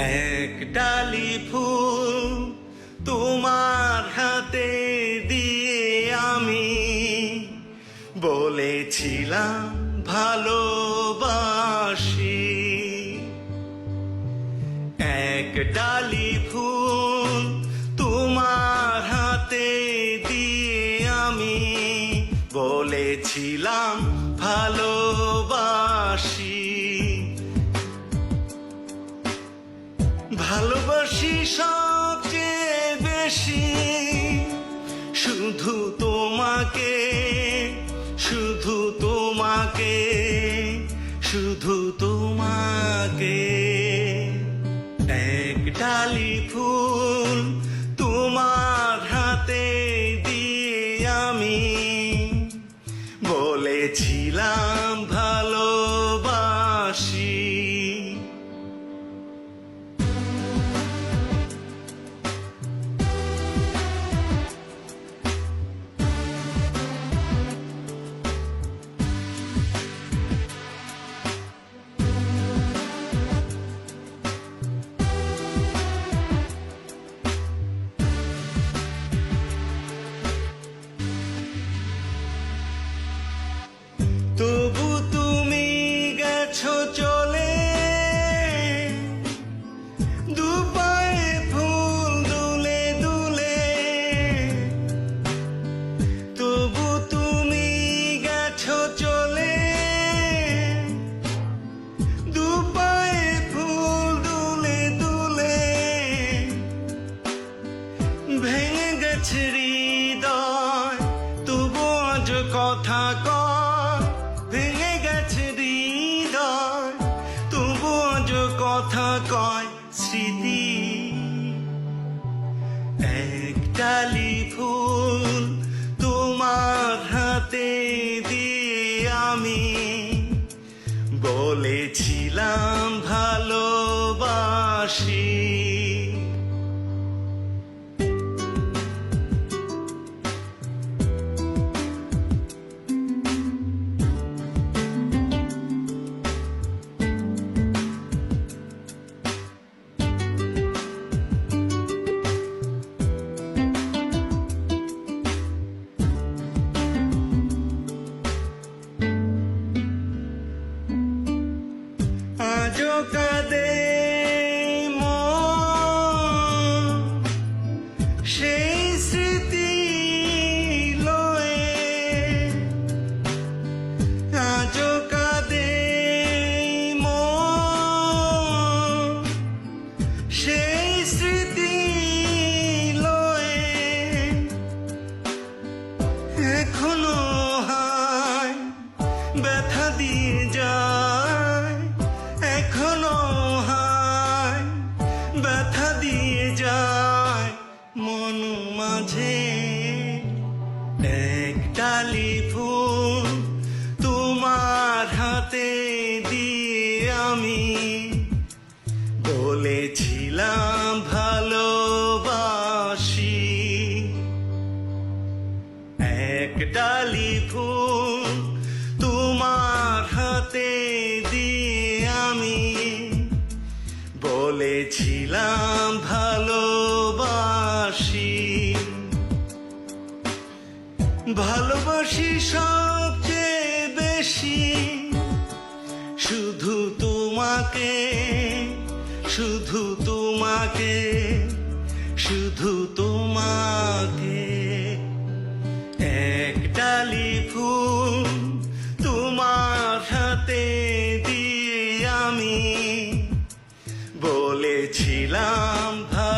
এক ডালি ফুল তোমার হাতে দিয়ে আমি বলেছিলাম ভালোবাসি। এক ডালি ফুল তোমার হাতে দিয়ে আমি বলেছিলাম ভালোবাসি। ভালোবাসি সবচেয়ে বেশি। শুধু তোমাকে শুধু তোমাকে শুধু তোমাকে। এক ডালি ফুল তোমার হাতে দিয়ে আমি বলেছিলাম কথা কয় ভেঙে গেছে হৃদয় তবু আজ কথা কয় স্মৃতি। এক ডালি ফুল তোমার হাতে দিয়ে আমি বলেছিলাম এক ডালি ফুল তোমার হাতে দিয়ে আমি বলেছিলাম শুধু তোমাকে শুধু তোমাকে শুধু তোমাকে। একটালি ফুল তোমার হাতে দিয়ে আমি বলেছিলাম ভাই